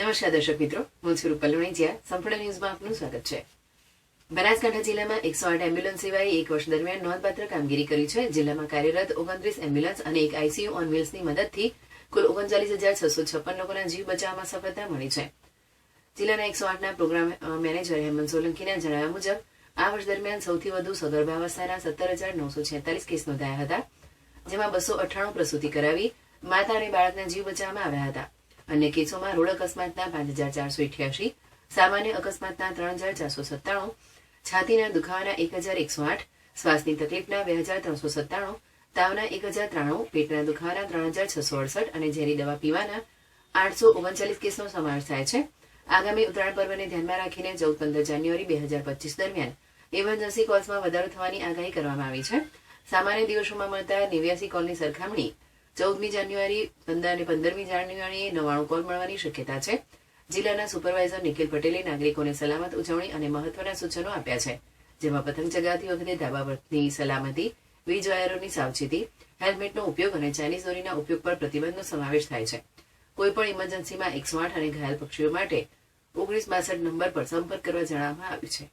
નમસ્કાર દર્શક મિત્રો, હું છું રૂપલ લુણીજીયા. સંપૂર્ણ ન્યૂઝમાં આપનું સ્વાગત છે. બનાસકાંઠા જિલ્લામાં એકસો આઠ એમ્બ્યુલન્સ સેવાએ એક વર્ષ દરમિયાન નોંધપાત્ર કામગીરી કરી છે. જિલ્લામાં કાર્યરત ઓગણત્રીસ એમ્બ્યુલન્સ અને એક આઈસીયુ ઓન વ્હીલ્સની મદદથી કુલ ઓગણચાલીસ હજાર છસો છપ્પન લોકોના જીવ બચાવવામાં સફળતા મળી છે. જિલ્લાના એકસો આઠના પ્રોગ્રામ મેનેજર હેમંત સોલંકીના જણાવ્યા મુજબ, આ વર્ષ દરમિયાન સૌથી વધુ સગર્ભાવસ્થાના સત્તર હજાર નવસો છેતાલીસ કેસ નોંધાયા હતા, જેમાં બસો અઠ્ઠાણું પ્રસૂતિ કરાવી, માતા અને બાળકના જીવ બચાવવામાં આવ્યા હતા. અન્ય કેસોમાં રોડ અકસ્માતના પાંચ હજાર ચારસો ઇઠ્યાસી સામાન્ય અકસ્માતના ત્રણ હજાર ચારસો સત્તાણું, છાતીના દુખાવાના એક હજાર એકસો આઠ, શ્વાસની તકલીફના બે હજાર ત્રણસો સત્તાણું, તાવના એક હજાર ત્રાણું, પેટના દુખાવાના ત્રણ હજાર છસો અડસઠ અને ઝેરી દવા પીવાના આઠસો ઓગણચાલીસ કેસનો સમાવેશ થાય છે. આગામી ઉત્તરાયણ પર્વને ધ્યાનમાં રાખીને ચૌદ પંદર જાન્યુઆરી બે હજાર પચીસ દરમિયાન ઇમરજન્સી કોલ્સમાં વધારો થવાની આગાહી કરવામાં આવી છે. સામાન્ય દિવસોમાં મળતા નેવ્યાસી કોલની સરખામણી ચૌદમી જાન્યુઆરી, પંદર અને પંદરમી જાન્યુઆરીએ નવાણું કોલ મળવાની શક્યતા છે. જિલ્લાના સુપરવાઇઝર નિખિલ પટેલે નાગરિકોને સલામત ઉજવણી અને મહત્વના સૂચનો આપ્યા છે, જેમાં પતંગ ચગાવતી વખતે ધાબા પરની સલામતી, વીજ વાયરોની સાવચેતી, હેલ્મેટનો ઉપયોગ અને ચાઇનીઝ દોરીના ઉપયોગ પર પ્રતિબંધનો સમાવેશ થાય છે. કોઈપણ ઇમરજન્સીમાં એકસો આઠ અને ઘાયલ પક્ષીઓ માટે ઓગણીસ બાસઠ નંબર પર સંપર્ક કરવા જણાવવામાં આવ્યું છે.